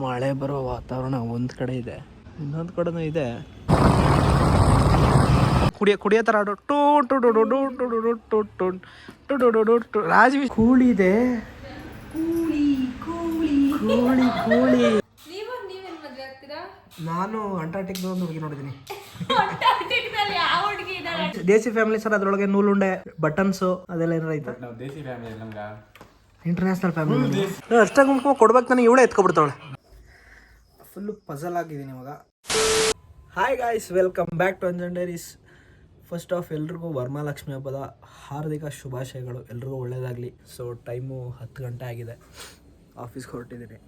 ಮಳೆ ಬರೋ ವಾತಾವರಣ ಒಂದು ಕಡೆ ಇದೆ ಇನ್ನೊಂದು ಕಡೆನೂ ಇದೆ ಕುಡಿಯ ಕುಡಿಯೋ ಥರ ಆಡೋ ಟೂ ಟು ಡು ಡು ಟು ಡು ಡು ಡು ಟು ಟು ಟು ಡು ಡು ಡು ಟು ರಾಜವಿ ಕೂಳಿ ಇದೆ ಕೂಳಿ ಕೂಳಿ ನಾನು ಅಂಟಾರ್ಟಿಕ್ ಒಂದು ಹುಡುಗಿ ನೋಡಿದ್ದೀನಿ ದೇಸಿ ಫ್ಯಾಮಿಲಿ ಸರ್ ಅದ್ರೊಳಗೆ ನೂಲುಂಡೆ ಬಟನ್ಸು ಅದೆಲ್ಲ ಏನಾರ ಐತೆ ನಾವು ದೇಸಿ ಫ್ಯಾಮಿಲಿ ನಮ್ಗೆ ಇಂಟರ್ನ್ಯಾಷನಲ್ ಫ್ಯಾಮಿಲಿ ಅಷ್ಟಾಗಿ ಕುಂಕುಮ ಕೊಡ್ಬೇಕು ನನಗೆ ಇವಳೇ ಎತ್ಕೊಬಿಡ್ತಾವಳೆ. ಫುಲ್ಲು ಪಜಲ್ ಆಗಿದ್ದೀನಿ ಇವಾಗ. Hi guys welcome back to Anjan diaries first of ಎಲ್ರಿಗೂ ವರ್ಮಾಲಕ್ಷ್ಮಿ ಹಬ್ಬದ ಹಾರ್ದಿಕ ಶುಭಾಶಯಗಳು. ಎಲ್ರಿಗೂ ಒಳ್ಳೇದಾಗಲಿ. ಸೊ ಟೈಮು ಹತ್ತು ಗಂಟೆ ಆಗಿದೆ. ಆಫೀಸ್ಗೆ ಹೊರಟಿದ್ದೀನಿ.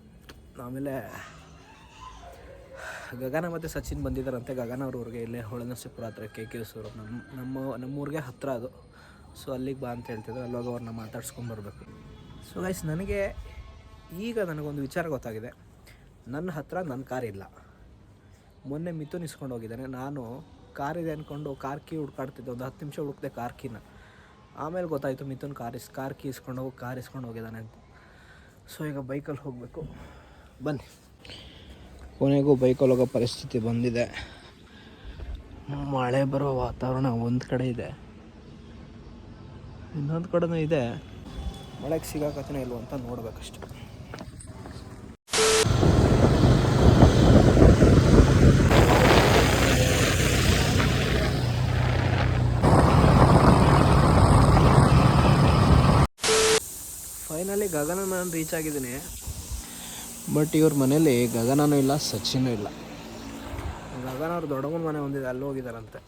ಆಮೇಲೆ ಗಗನ ಮತ್ತು ಸಚಿನ್ ಬಂದಿದ್ದಾರಂತೆ. ಗಗನ ಅವ್ರ ಊರಿಗೆ ಇಲ್ಲೇ ಹೊಳೆನರಸೀಪುರ ಹತ್ರ ಕೆ ಕೆ ಸೂರು ನಮ್ಮ ನಮ್ಮ ನಮ್ಮೂರಿಗೆ ಹತ್ತಿರ ಅದು. ಸೊ ಅಲ್ಲಿಗೆ ಬಾ ಅಂತ ಹೇಳ್ತಿದ್ರು. ಅಲ್ಲೋಗ ಅವ್ರನ್ನ ಮಾತಾಡ್ಸ್ಕೊಂಡು ಬರಬೇಕು. ಸೊ ಗೈಸ್ ನನಗೆ ಈಗ ನನಗೊಂದು ವಿಚಾರ ಗೊತ್ತಾಗಿದೆ. ನನ್ನ ಹತ್ರ ನನ್ನ ಕಾರ್ ಇಲ್ಲ. ಮೊನ್ನೆ ಮಿಥುನ್ ಇಸ್ಕೊಂಡು ಹೋಗಿದ್ದಾನೆ. ನಾನು ಕಾರ್ ಇದೆ ಅಂದ್ಕೊಂಡು ಕಾರ್ ಕೀ ಹುಡ್ಕಾಡ್ತಿದ್ದೆ. ಒಂದು ಹತ್ತು ನಿಮಿಷ ಹುಡುಕ್ದೆ ಕಾರ್ ಕೀನ. ಆಮೇಲೆ ಗೊತ್ತಾಯಿತು Mithun car is, car key ಇಸ್ಕೊಂಡು ಹೋಗಿ, ಕಾರ್ ಇಸ್ಕೊಂಡು ಹೋಗಿದ್ದಾನೆ ಅಂತ. ಸೊ ಈಗ ಬೈಕಲ್ಲಿ ಹೋಗಬೇಕು. ಬನ್ನಿ. ಕೊನೆಗೂ ಬೈಕಲ್ಲಿ ಹೋಗೋ ಪರಿಸ್ಥಿತಿ ಬಂದಿದೆ. ಮಳೆ ಬರೋ ವಾತಾವರಣ ಒಂದು ಕಡೆ ಇದೆ. ಇನ್ನೊಂದು ಕಡೆನೂ ಇದೆ. ಮಳೆಗೆ ಸಿಗಾಕತ್ತನೇ ಇಲ್ವ ಅಂತ ನೋಡ್ಬೇಕಷ್ಟೆ. ಫೈನಲಿ ಗಗನ ನಾನು ರೀಚ್ ಆಗಿದ್ದೀನಿ. ಬಟ್ ಇವ್ರ ಮನೇಲಿ ಗಗನೂ ಇಲ್ಲ ಸಚಿನೂ ಇಲ್ಲ. ಗಗನ ಅವ್ರ ದೊಡ್ಡಮ್ಮನ ಮನೆ ಹೊಂದಿದೆ ಅಲ್ಲಿ ಹೋಗಿದಾರಂತೆ.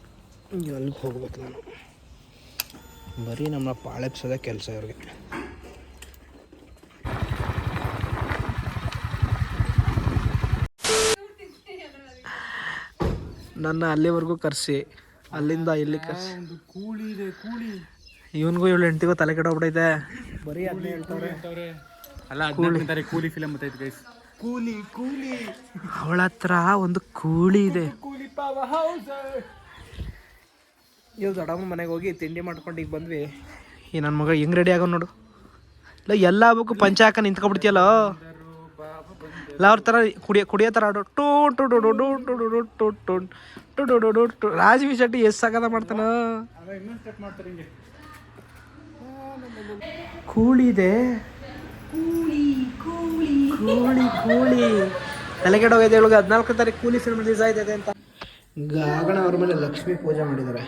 ಅಲ್ಲಿಗೆ ಹೋಗ್ಬೇಕು ನಾನು. ಬರೀ ನಮ್ಮ ಪಾಳೆಪ್ಸೋದೇ ಕೆಲಸ ಇವ್ರಿಗೆ. ನನ್ನ ಅಲ್ಲಿವರೆಗೂ ಕರೆಸಿ ಅಲ್ಲಿಂದ ಇಲ್ಲಿ ಕರೆಸಿ. ಕೂಲಿ ಇದೆ ಕೂಲಿ ಇವನಿಗೂ ಇವಳು ಹೆಂಡತಿಗೂ ತಲೆ ಕೆಡೋಗ್ಬಿಟ್ಟೈತೆ ಬರೀ ಅದನ್ನೇ ಹೇಳ್ತಾರೆ. ಅಲ್ಲ ಕೂಲಿ ಕೂಲಿ ಫಿಲಮ್ ಬರ್ತೈತೆ ಗೈಸ್ ಕೂಲಿ ಕೂಲಿ. ಅವಳ ಹತ್ರ ಒಂದು ಕೂಳಿ ಇದೆ. ಕೂಲಿ ಪಾವ ಹೌಸ್ ಇವ್ ದೊಡ್ಡಮ್ಮ ಮನೆಗೆ ಹೋಗಿ ತಿಂಡಿ ಮಾಡ್ಕೊಂಡು ಈಗ ಬಂದ್ವಿ. ಈ ನನ್ನ ಮಗ ಹೆಂಗ್ ರೆಡಿ ಆಗೋ ನೋಡು. ಇಲ್ಲ ಎಲ್ಲ ಹಬ್ಬಕ್ಕೂ ಪಂಚ ಹಾಕ ನಿಂತ್ಕೊಬಿಡ್ತೀಯಲ್ಲ ಇಲ್ಲ ಅವ್ರ ಥರ ಕುಡಿಯೋ ಕುಡಿಯೋ ಥರ ಆಡೋ ಟೂ ಟು ಡು ಡು ಡು ಟು ಡು ಡು ಟು ಟು ಟು ಡು ಡು ಡು ಟು ರಾಜವಿ ಶೆಟ್ಟಿ ಎಷ್ಟು ಸಾಕದ ಮಾಡ್ತಾನ ಕೂಳಿದೆ ಕೂಳಿ ಇದೆ ಕೂಳಿ ಕೂಳಿ ತಲೆಗೆಡ ಹೋಗಿದೆ ಇವಳಿಗೆ ಹದಿನಾಲ್ಕು ತಾರೀಕು ಕೂಲಿ ಸಿನಿಮಾ ರಿಲೀಸ್ ಆಯ್ತದೆ ಅಂತ ಗಾಗಣ ಅವ್ರ ಮೇಲೆ ಲಕ್ಷ್ಮೀ ಪೂಜೆ ಮಾಡಿದ್ದಾರೆ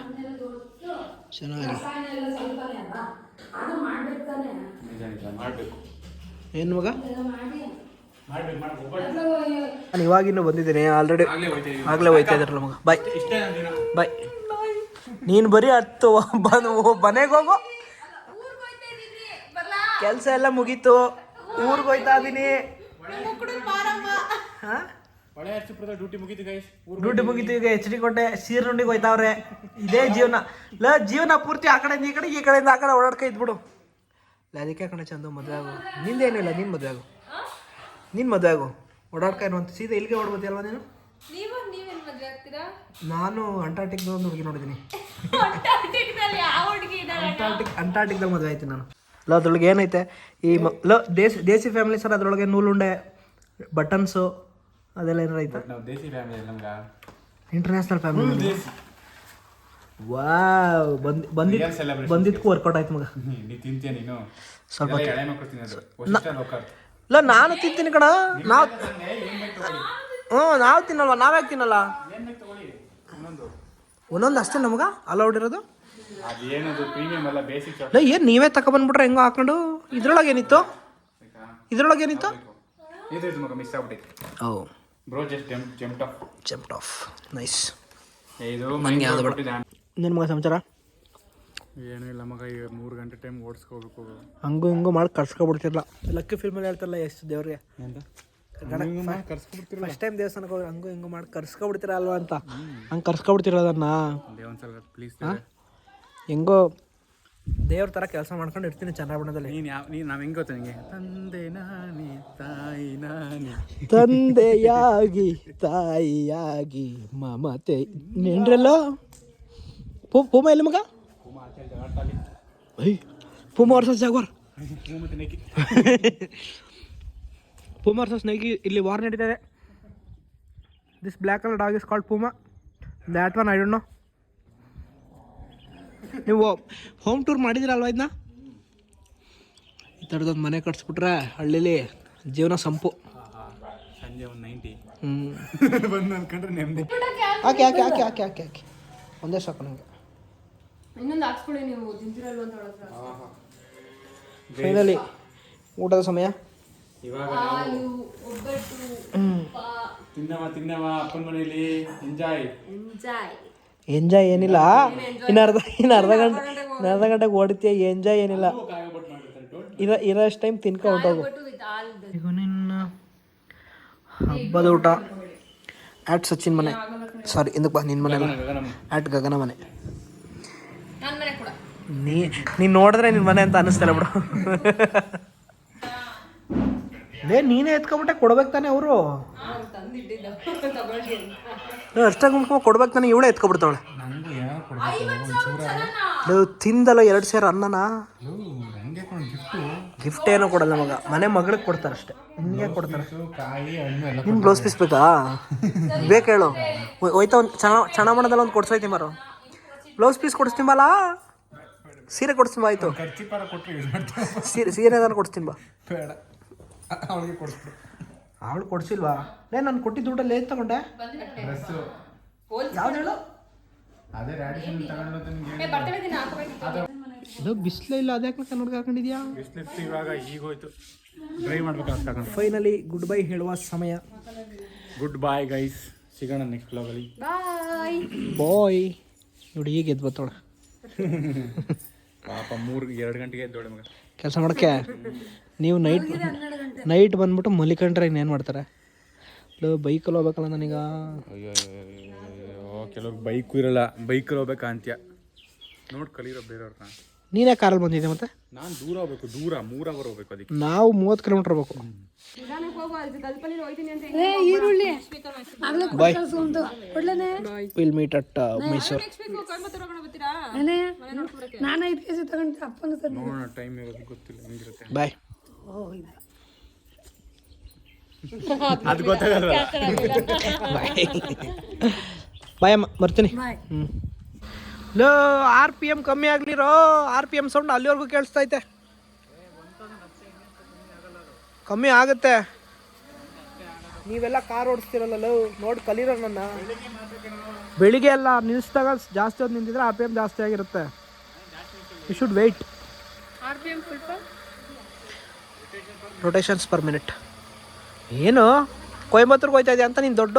ಚೆನ್ನಾಗಿ ಏನು ಮಗ ಮಾಡ್ಬೇಕು ಮಾಡ್ಬೇಕು ನಾನು ಇನ್ನು ಬಂದಿದ್ದೀನಿ ಆಲ್ರೆಡಿ ಆಗ್ಲೇ ಹೋಯ್ತಾ ಇದ್ರಲ್ಲ ಮಗ. ಬಾಯ್ ನನ್ನ ಬಾಯ್ ನೀನು ಬರೀ ಹತ್ತು ಬಂದು ಮನೆಗೆ ಹೋಗು. ಕೆಲಸ ಎಲ್ಲ ಮುಗೀತು. ಊರಿಗೆ ಹೋಯ್ತಾ ಇದ್ದೀನಿ ಡ್ಯೂಟಿ ಮುಗೀತು ಈಗ ಎಚ್ ಡಿ ಕೊಟ್ಟೆ ಸೀರ್ನುಂಡಿಗೆ ಹೋಯ್ತಾವ್ರೆ. ಇದೇ ಜೀವನ. ಲ ಜೀವನ ಪೂರ್ತಿ ಆ ಕಡೆಯಿಂದ ಈ ಕಡೆ ಈ ಕಡೆಯಿಂದ ಆ ಕಡೆ ಓಡಾಡ್ಕ ಇದ್ಬಿಡು. ಅದಕ್ಕೆ ಕಣೆ ಚಂದ ಮದುವೆ ಆಗು. ನಿಂದೇನಿಲ್ಲ ನೀನು ಮದುವೆ ಆಗು. ನೀನು ಮದುವೆ ಆಗು. ಓಡಾಡ್ಕ ಏನು ಅಂತ ಸೀದಾ ಇಲ್ಲಿಗೆ ಓಡ್ಬೋದಲ್ವ ನೀನು? ನೀವು ನೀವೇನ್ ಮದ್ವೆ ಆಗ್ತೀರಾ? ನಾನು ಅಂಟಾರ್ಟಿಕ್ ಒಂದು ಹುಡುಗಿ ನೋಡಿದ್ದೀನಿ. ಅಂಟಾರ್ಟಿಕ್ದಲ್ಲಿ ಯಾವ ಹುಡುಗಿ ಇದಾರೆ ಅಂಟಾರ್ಟಿಕ್ ಅಂಟಾರ್ಟಿಕ್ದಲ್ಲಿ ಮದುವೆ ಆಯ್ತು ನಾನು. ಲ ಅದ್ರೊಳಗೆ ಏನೈತೆ? ಈ ಮ ಲ ದೇಸಿ ದೇಸಿ ಫ್ಯಾಮಿಲಿ ಸರ್ ಅದ್ರೊಳಗೆ ನೂಲುಂಡೆ ಬಟನ್ಸು ಅದೆಲ್ಲ ಏನಾರ ಐತೆ? ನಾವು ದೇಸಿ ಫ್ಯಾಮಿಲಿ ನಮ್ಗೆ. ಇಂಟರ್ನ್ಯಾಷನಲ್ ಫ್ಯಾಮಿಲಿ ವಾವ್ ಬಂದ್ ಬಂದಿದ್ celebration. ಬಂದಿದ್ದಕ್ಕೂ ವರ್ಕೌಟ್ ಆಯ್ತು ಮಗ. ನೀ ತಿಂತೀಯ ನೀನು? ಸ್ವಲ್ಪ ಎಲ್ಲ ಎಳೆ ಮಕ್ಕಳು ತಿನ್ನೋದು. ವಶಿಷ್ಠ ಲೋಕಾರ್ಟ್ ಇಲ್ಲ ನಾನು ತಿಂತೀನಿ ಕಣ. ನಾವು ಹ್ಞೂ ನಾವು ತಿನ್ನಲ್ವ? ನಾವ್ಯಾಕೆ ತಿನ್ನಲ್ಲ? ಒಂದೊಂದು ಅಷ್ಟೇ ನಮ್ಗೆ? ಅಲೌಡ್ ಇರೋದು? ಏನು ನೀವೇ ತಗೊಬಂದ್ಬಿಟ್ರೆ ಹೆಂಗೋ ಹಾಕೊಂಡು? ಇದ್ರೊಳಗೆ ಏನಿತ್ತು? ಇದ್ರೊಳಗೆ ಏನಿತ್ತು? ಓ. Bro just jump jump off jump off nice ಇದು ನನಗೆ ಯಾವ್ದು ಬೇಡ. ನಿನ್ನ ಮಗ ಸಮಾಚಾರ? ಏನೂ ಇಲ್ಲ ಮಗ ಈಗ ಮೂರು ಗಂಟೆ ಟೈಮ್ ಓಡಿಸ್ಕೋಬೇಕು ಹಂಗು ಹಿಂಗೂ ಮಾಡಿ ಕರ್ಸ್ಕೊಬಿಡ್ತಿರ್ಲ. ಲಕ್ಕಿ ಫಿಲ್ಮಲ್ಲಿ ಹೇಳ್ತಾರಲ್ಲ ಎಷ್ಟು ದೇವ್ರಿಗೆ. ಕರ್ಸ್ಕೊಬಿಡ್ತಿರಲ್ಲ ಫಸ್ಟ್ ಟೈಮ್ ದೇವಸ್ಥಾನಕ್ಕೆ ಹೋಗಿ ಹಂಗೂ ಹಿಂಗೂ ಮಾಡಿ ಕರ್ಸ್ಕೊಬಿಡ್ತೀರ ಅಲ್ವಾ ಅಂತ. ಹಂಗೆ ಕರ್ಸ್ಕೊಬಿಡ್ತೀರ ಅದನ್ನ. ದೇವನ್ಸಲ್ ಪ್ಲೀಸ್ ಹೆಂಗೋ ದೇವ್ರ ಥರ ಕೆಲಸ ಮಾಡ್ಕೊಂಡು ಇರ್ತೀನಿ ಚಂದ್ರಬಣ್ಣದಲ್ಲಿ ನೀನು ಯಾವ ನೀನು ನಾವು ಹೆಂಗೆ ಗೊತ್ತ ನಿಮಗೆ ತಂದೆ ನಾನಿ ತಾಯಿ ನಾನಿ. ತಂದೆಯಾಗಿ ತಾಯಿಯಾಗಿ ಮಮತೆ. ನೆಂಡ್ರಲ್ಲೋ ಪೂ ಪೂಮ ಎಲ್ಲಿ ಮಗ? ಪೂಮ ಜಾಗ್ವಾರ್ ವರ್ಸಸ್ ನೈಕಿ ಇಲ್ಲಿ ವಾರ್ ನಡೀತದೆ. This black colour dog is called Puma that one I don't know ನೀವು ಹೋಮ್ ಟೂರ್ ಮಾಡಿದಿರಲ್ವ ಇದನ್ನ ಈ ಥರದೊಂದು ಮನೆ ಕಟ್ಸ್ಬಿಟ್ರೆ ಹಳ್ಳಿಲಿ ಜೀವನ ಸಂಪು. ಸಂಜೆ ಒಂದು ನೈಂಟಿ ಹ್ಞೂ ಬಂದು ನೆಮ್ಮದಿ. ಹಾಕಿ ಹಾಕಿ ಹಾಕಿ ಹಾಕಿ ಹಾಕಿ ಹಾಕಿ. ಒಂದೇ ಸಾಕು ನನಗೆ ಇನ್ನೊಂದು ಹಾಕ್ಸ್ಕೊಳ್ಳಿ ನೀವು ತಿಂತಿರಲ್ವ ಅಂತ ಹೇಳೋದ್ರ ಫೈನಲಿ ಊಟದ ಸಮಯ? ಇವಾಗ ಹಾಲು ಒಬ್ಬಟ್ಟು ತುಪ್ಪ ತಿನ್ನವ ತಿನ್ನವ ಅಪ್ಪನ ಮನೇಲಿ ಎಂಜಾಯ್ ಎಂಜಾಯ್ ಎಂಜಾಯ್ ಏನಿಲ್ಲ. ಇನ್ನು ಅರ್ಧ ಇನ್ನು ಅರ್ಧ ಗಂಟೆ ಇನ್ನು ಅರ್ಧ ಗಂಟೆಗೆ ಓಡ್ತೀಯ ಎಂಜಾಯ್ ಏನಿಲ್ಲ. ಮಾಡಿರ್ತಾರೆ ಡೋಂಟ್ ಇರೋ ಇರೋ ಅಷ್ಟು ಟೈಮ್ ತಿನ್ಕೊಂಡು ಹೊರ್ಟೋಗು. ಒಬ್ಬಟ್ಟು ವಿತ್ ಹಾಲ್ದು ಈಗ ನಿನ್ನ ಹಬ್ಬದ ಊಟ. ಆಟ್ ಸಚಿನ್ ಮನೆ. ಸಾರಿ ಇದಕ್ಕೆ ಬಾ ನಿನ್ನ ಮನೆ ಆಟ್ ಗಗನ ಮನೆ ನೀ ನೀನು ನೋಡಿದ್ರೆ ನಿನ್ನ ಮನೆ ಅಂತ ಅನ್ನಿಸ್ತಲ್ಲ ಬಿಡು. ಲೇ ನೀನೇ ಎತ್ಕೊಂಬಿಟ್ಟೆ ಕೊಡ್ಬೇಕು ತಾನೆ ಅವರು. ಅವ್ರು ತಂದಿಟ್ಟಿದ್ದು ತಗೊಳ್ಳಿ ಅಷ್ಟಾಗಿ ಮುಟ್ಕೊಂಡು ಕೊಡ್ಬೇಕು ತಾನೆ ಇವಳೇ ಎತ್ಕೊಬಿಡ್ತಾವಳೆ. ನಂಗೂ ಯಾರು ಕೊಡ್ಬೇಕು ನೀವು ತಿಂದಲ್ಲ ಎರಡು ಸೇರು ಅನ್ನನ? ಹಂಗೆ ಕೊಂಡು ಗಿಫ್ಟು ಗಿಫ್ಟ್ ಏನೋ ಕೊಡಲ್ಲ ಮಗ. ಮನೆ ಮಗಳಿಗೆ ಕೊಡ್ತಾರೆ ಅಷ್ಟೇ. ನಿಮಗೆ ಕೊಡ್ತಾರೆ ಕಾಯಿ ಹಣ್ಣು ಎಲ್ಲ ನಿನ್ ಬ್ಲೌಸ್ ಪೀಸ್ ಬೇಕಾ? ಬೇಕು ಹೇಳು. ಹೋಯ್- ಹೋಯ್ತಾ ಒಂದು ಚೆನ್ನ ಚೆನ್ನ ಮಾಡೋದಲ್ಲ ಒಂದು ಕೊಡ್ಸೋಯ್ತಿ ಮಾರು. ಬ್ಲೌಸ್ ಪೀಸ್ ಕೊಡಿಸ್ತೀವಲ್ಲ ಸೀರೆ ಕೊಡಿಸ್ತೀನಿ ಬಾ ಆಯ್ತು. ಖರ್ಚಿ ಪಾರ ಕೊಟ್ಟರೆ ಯೂಸ್ ಮಾಡ್ತಾರೆ ಸೀರೆ ಸೀರೆ ಏನಾದ್ರು ಕೊಡಿಸ್ತೀನಿ ಬಾ. ಬೇಡ. ಅವಳಿಗೆ ಕೊಡಿಸ್ಬಿಡು. ಅವಳು ಕೊಡ್ಸಿಲ್ವಾ? ಲೇ ನಾನು ಕೊಟ್ಟಿದ್ದ ದುಡ್ಡಲ್ಲಿ ಏನು ತಗೊಂಡೆ? ಡ್ರೆಸ್ಸು. ಯಾವ್ದು ಹೇಳು? ಅದೇ ರ್ಯಾಡಿಷನ್ ತಗೊಂಡು ನಿಮ್ಗೆ ಬಿಸಿಲೇ ಇಲ್ಲ ಅದ್ಯಾಕೆ ಕನ್ನಡ ಹಾಕೊಂಡಿದ್ಯಾ? ಬಿಸ್ಲಿತ್ತು ಇವಾಗ ಈಗ ಹೋಯ್ತು. ಡ್ರೈ ತಗೊಂಡು. ಫೈನಲಿ ಗುಡ್ ಬೈ ಹೇಳುವ ಸಮಯ. ಗುಡ್ ಬಾಯ್ ಗೈಸ್ ಸಿಗೋಣ ನೆಕ್ಸ್ಟ್ ಬ್ಲಾಗಲ್ಲಿ ಬಾಯ್ ಬಾಯ್ ನೋಡಿ ಈಗ ಎದ್ದು ಬತ್ತೋಳ. ಪಾಪ ಮೂರು ಎರಡು ಗಂಟೆಗೆ ಎದ್ದೋಳೆ ಮಗ. ಕೆಲಸ ಮಾಡಕ್ಕೆ ನೀವು ನೈಟ್ ನೈಟ್ ಬಂದ್ಬಿಟ್ಟು ಮಲಿಕಂಡ್ರೆ ಇನ್ನೇನು ಮಾಡ್ತಾರೆ? ಬೈಕಲ್ಲಿ ಹೋಗ್ಬೇಕಲ್ಲ ನನಗ ಅಯ್ಯೋ ಅಯ್ಯೋ ಕೆಲವ್ರು ಬೈಕು ಇರಲ್ಲ. ಬೈಕಲ್ಲಿ ಹೋಗ್ಬೇಕಾ ಅಂತ್ಯ. ನೋಡಿ ಕಲೀರೋ ಬೇರೆಯವ್ರನ್ನ. ನೀನೇ ಕಾರಲ್ಲಿ ಬಂದಿದ್ದೆ ಮತ್ತೆ? ನಾನು ದೂರ ಹೋಗ್ಬೇಕು ದೂರ ಮೂರ್ ಅವರ್ ಹೋಗ್ಬೇಕು ಅದಕ್ಕೆ. ನಾವು ಮೂವತ್ತು ಕಿಲೋಮೀಟರ್ ಹೋಗ್ಬೇಕು. Bye will meet at Mysuru sir ನೋಡೋಣ ಟೈಮ್ ಇರೋದು ಗೊತ್ತಿಲ್ಲ ಹೆಂಗಿರುತ್ತೆ ಬಾಯ್ ಅದು ಗೊತ್ತಾಗಲ್ಲ ಬಾಯ್ ಬಾಯ್ ಅಮ್ಮ ಬರ್ತೀನಿ. ಹ್ಞೂ ಲೋ ಆರ್ ಪಿ ಎಂ ಕಮ್ಮಿ ಆಗ್ಲಿರೋ. ಆರ್ ಪಿ ಎಂ ಸೌಂಡ್ ಅಲ್ಲಿವರೆಗೂ ಕೇಳಿಸ್ತಾ ಕೇಳಿಸ್ತೈತೆ. ಕಮ್ಮಿ ಆಗುತ್ತೆ. ನೀವೆಲ್ಲ ಕಾರ್ ಓಡಿಸ್ತಿರಲ್ಲ ಲೋ ನೋಡಿ ಕಲೀರೋ ನನ್ನ. ಬೆಳಿಗ್ಗೆ ಎಲ್ಲ ನಿಲ್ಲಿಸಿದಾಗ ಜಾಸ್ತಿ ಹೊತ್ತು ನಿಂತಿದ್ರೆ ಆರ್ ಪಿ ಎಂ ಜಾಸ್ತಿ ಆಗಿರುತ್ತೆ. You should wait rotations per minute ಏನು? ಕೊಯಂಬತ್ತೂರ್ಗೆ ಹೋಯ್ತಾ ಇದೆಯಾ ಅಂತ ನೀನು ದೊಡ್ಡ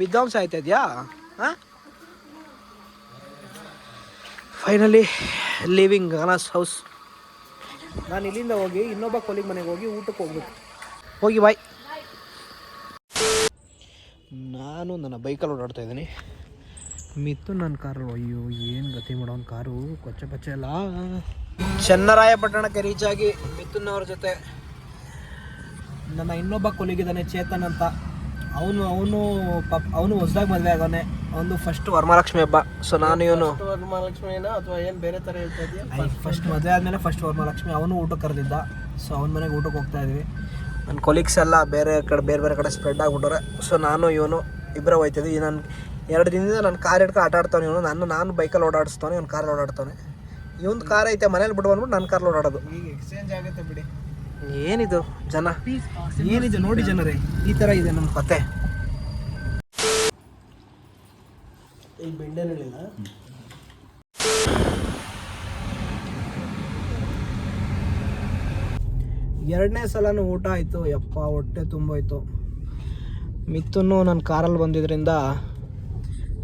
ವಿದ್ವಾಂಸ ಆಯ್ತಾ ಇದೆಯಾ? ಹಾಂ? ಫೈನಲಿ ಲಿವಿಂಗ್ ಗಗನಾಸ್ ಹೌಸ್ ನಾನು ಇಲ್ಲಿಂದ ಹೋಗಿ ಇನ್ನೊಬ್ಬ ಕೊಲಿಗೆ ಮನೆಗೆ ಹೋಗಿ ಊಟಕ್ಕೆ ಹೋಗ್ಬೇಕು. ಹೋಗಿ ಬಾಯ್ ನಾನು ನನ್ನ ಬೈಕಲ್ಲಿ ಓಡಾಡ್ತಾ ಇದ್ದೀನಿ. ಮಿತ್ತು ನನ್ನ ಕಾರು, ಅಯ್ಯೋ, ಏನು ಗತಿ ಮಾಡೋನ್ ಕಾರು? ಕೊಚ್ಚೆ ಪಚ್ಚೆ ಅಲ್ಲ. ಚನ್ನರಾಯಪಟ್ಟಣಕ್ಕೆ ರೀಚ್ ಆಗಿ ಜೊತೆ. ನನ್ನ ಇನ್ನೊಬ್ಬ ಕೊಲಿಗಿದ್ದಾನೆ ಚೇತನ್ ಅಂತ. ಅವನು ಅವನು ಪಾಪ ಅವನು ಹೊಸ್ದಾಗಿ ಮದುವೆ ಆಗೋನೆ. ಅವನು ಫಸ್ಟ್ ವರಮಹಾಲಕ್ಷ್ಮಿ ಹಬ್ಬ. ಸೊ ನಾನು ಇವನು. ಅಥವಾ ಏನು ಬೇರೆ ಥರ ಹೇಳ್ತಾ ಇದೆಯಾ? ಫಸ್ಟ್ ಮದುವೆ ಆದಮೇಲೆ ಫಸ್ಟ್ ವರಮಹಾಲಕ್ಷ್ಮಿ. ಅವನು ಊಟಕ್ಕೆ ಕರೆದಿದ್ದ. ಸೊ ಅವನ ಮನೆಗೆ ಊಟಕ್ಕೆ ಹೋಗ್ತಾ ಇದ್ವಿ. ನನ್ನ ಕೊಲೀಗ್ಸ್ ಎಲ್ಲ ಬೇರೆ ಕಡೆ ಬೇರೆ ಬೇರೆ ಕಡೆ ಸ್ಪ್ರೆಡ್ ಆಗಿಬಿಟ್ಟವ್ರೆ. ಸೊ ನಾನು ಇವನು ಇಬ್ಬರೇ ಹೋಯ್ತಿದ್ವಿ. ನಾನು ಎರಡು ದಿನದಿಂದ ನಾನು ಕಾರ್ ಹಿಡ್ಕೊ ಆಟ ಆಡ್ತಾನೆ ಇವನು. ನಾನು ನಾನು ಬೈಕಲ್ಲಿ ಓಡಾಡಿಸ್ತಾನೆ ಇವನು ಕಾರಲ್ಲಿ ಓಡಾಡ್ತಾನೆ ಇವನು ಕಾರ್ ಐತೆ ಮನೇಲಿ ಬಿಟ್ಟು ಬಂದ್ಬಿಟ್ಟು ನನ್ನ ಕಾರಲ್ಲಿ ಓಡಾಡೋದು. ಈಗ ಎಕ್ಸ್ಚೇಂಜ್ ಆಗುತ್ತೆ ಬಿಡಿ. ಏನಿದು ಜನ? ಏನಿದೆ ನೋಡಿ ಜನರೇ ಈ ಥರ ಇದೆ ನಮ್ಮ ಕತೆ. ಈ ಬೆಂಡೇನಹಳ್ಳಿನ ಎರಡನೇ ಸಲನೂ ಊಟ ಆಯಿತು. ಯಪ್ಪ ಹೊಟ್ಟೆ ತುಂಬೋಯ್ತು. ಮಿತ್ತೂ ನನ್ನ ಕಾರಲ್ಲಿ ಬಂದಿದ್ದರಿಂದ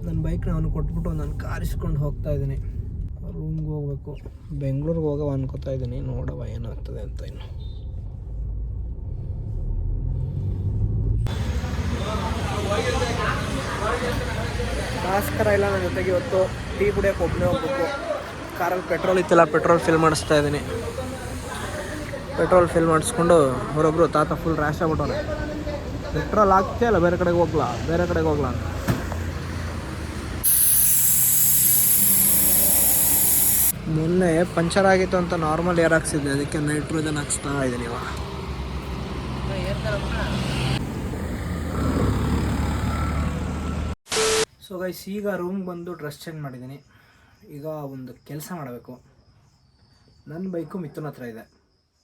ನನ್ನ ಬೈಕ್ನ ಅವನು ಕೊಟ್ಬಿಟ್ಟು ನಾನು ಕಾರಿಸ್ಕೊಂಡು ಹೋಗ್ತಾ ಇದ್ದೀನಿ. ರೂಮ್ಗೆ ಹೋಗ್ಬೇಕು. ಬೆಂಗಳೂರಿಗೆ ಹೋಗವ ಅನ್ಕೋತಾ ಇದ್ದೀನಿ. ನೋಡವ ಏನಾಗ್ತದೆ ಅಂತ ಇನ್ನು. ಭಾಸ್ಕರ ಇಲ್ಲ, ನನ್ನ ಜೊತೆಗೆ ಇವತ್ತು ಟೀ ಕುಡಿಯೋಕೆ ಒಬ್ಬನೇ ಹೋಗ್ಬೇಕು. ಕಾರಲ್ಲಿ ಪೆಟ್ರೋಲ್ ಇತ್ತಿಲ್ಲ, ಪೆಟ್ರೋಲ್ ಫಿಲ್ ಮಾಡಿಸ್ತಾ ಇದ್ದೀನಿ. ಪೆಟ್ರೋಲ್ ಫಿಲ್ ಮಾಡಿಸ್ಕೊಂಡು ಅವರೊಬ್ಬರು ತಾತ ಫುಲ್ ರ್ಯಾಶ್ ಆಗ್ಬಿಟ್ಟವ್ರೆ. ಪೆಟ್ರೋಲ್ ಹಾಕ್ತೇ ಇಲ್ಲ, ಬೇರೆ ಕಡೆಗೆ ಹೋಗ್ಲಾ? ಬೇರೆ ಕಡೆಗೆ ಹೋಗ್ಲಾ ಅಂತ. ಮೊನ್ನೆ ಪಂಚರ್ ಆಗಿತ್ತು ಅಂತ ನಾರ್ಮಲ್ ಏರ್ ಹಾಕ್ಸಿದ್ದೆ, ಅದಕ್ಕೆ ನೈಟ್ರೋಜನ್ ಹಾಕ್ಸ್ತಾ ಇದ್ದೀನಿ ಇವಾಗ. ಸೊ ಗೈಸ್ ಈಗ ರೂಮ್ ಬಂದು ಡ್ರೆಸ್ ಚೇಂಜ್ ಮಾಡಿದ್ದೀನಿ. ಈಗ ಒಂದು ಕೆಲಸ ಮಾಡಬೇಕು. ನನ್ನ ಬೈಕು ಮಿಥುನ್ ಹತ್ರ ಇದೆ.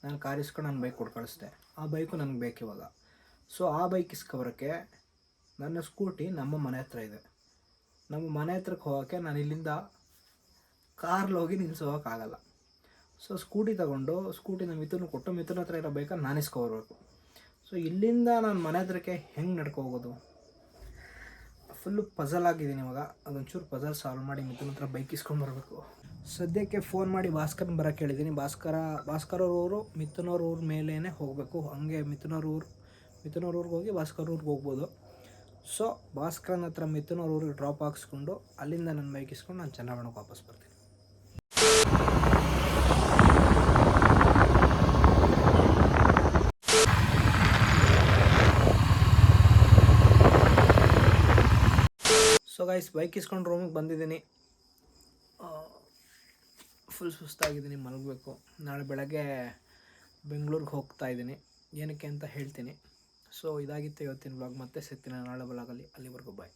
ನಾನು ಕಾರ್ ಇಸ್ಕೊಂಡು ನನ್ನ ಬೈಕ್ ಕೊಟ್ಟು ಕಳಿಸ್ದೆ. ಆ ಬೈಕು ನನಗೆ ಬೇಕು ಇವಾಗ. ಸೊ ಆ ಬೈಕ್ ಇಸ್ಕೊಬರೋಕ್ಕೆ ನನ್ನ ಸ್ಕೂಟಿ ನಮ್ಮ ಮನೆ ಹತ್ರ ಇದೆ. ನಮ್ಮ ಮನೆ ಹತ್ರಕ್ಕೆ ಹೋಗೋಕ್ಕೆ ನಾನು ಇಲ್ಲಿಂದ ಕಾರ್ಲಿ ಹೋಗಿ ನಿಲ್ಸೋಕ್ಕಾಗಲ್ಲ ಸೊ ಸ್ಕೂಟಿ ತಗೊಂಡು ಸ್ಕೂಟಿನ ಮಿಥುನ್ ಕೊಟ್ಟು ಮಿಥುನ್ ಹತ್ರ ಇರೋ ಬೈಕನ್ನು ನಾನು ಇಸ್ಕೊಬರ್ಬೇಕು. ಸೊ ಇಲ್ಲಿಂದ ನಾನು ಮನೆ ಹತ್ರಕ್ಕೆ ಹೆಂಗೆ ನಡ್ಕೊ ಹೋಗೋದು? ಫುಲ್ಲು ಪಜಲ್ ಆಗಿದ್ದೀನಿ ಇವಾಗ ಅದೊಂಚೂರು ಪಜಲ್ ಸಾಲ್ವ್ ಮಾಡಿ ಮಿಥುನ್ ಹತ್ರ ಬೈಕ್ ಇಸ್ಕೊಂಡು ಬರಬೇಕು. ಸದ್ಯಕ್ಕೆ ಫೋನ್ ಮಾಡಿ ಭಾಸ್ಕರ್ನ ಬರೋಕ್ಕೆ ಹೇಳಿದ್ದೀನಿ ಭಾಸ್ಕರ ಊರು ಮಿಥುನ್ ಅವ್ರ ಊರ ಮೇಲೇ ಹೋಗಬೇಕು. ಹಾಗೆ ಮಿಥುನ್ ಅವ್ರ ಊರು ಮಿಥುನ್ ಊರಿಗೆ ಹೋಗಿ ಭಾಸ್ಕರ್ ಊರಿಗೆ ಹೋಗ್ಬೋದು. ಸೊ ಭಾಸ್ಕರನ ಹತ್ರ ಮಿಥುನ್ ಊರಿಗೆ ಡ್ರಾಪ್ ಹಾಕ್ಸ್ಕೊಂಡು ಅಲ್ಲಿಂದ ನನ್ನ ಬೈಕ್ ಇಸ್ಕೊಂಡು ನಾನು ಚನ್ನಬಣ್ಣಕ್ಕೆ ವಾಪಸ್ ಬರ್ತೀನಿ. ಸೊ ಗಾಯ್ಸ್ ಬೈಕ್ ಇಸ್ಕೊಂಡು ರೂಮಿಗೆ ಬಂದಿದ್ದೀನಿ. ಫುಲ್ ಸುಸ್ತಾಗಿದ್ದೀನಿ, ಮಲಗಬೇಕು. ನಾಳೆ ಬೆಳಗ್ಗೆ ಬೆಂಗಳೂರಿಗೆ ಹೋಗ್ತಾ ಇದ್ದೀನಿ. ಏನಕ್ಕೆ ಅಂತ ಹೇಳ್ತೀನಿ. ಸೊ ಇದಾಗಿತ್ತು ಇವತ್ತಿನ ಬ್ಲಾಗ್ ಮತ್ತೆ ಸಿಗ್ತೀನಿ ನಾಳೆ ಬ್ಲಾಗಲ್ಲಿ ಅಲ್ಲಿವರೆಗೂ ಬಾಯ್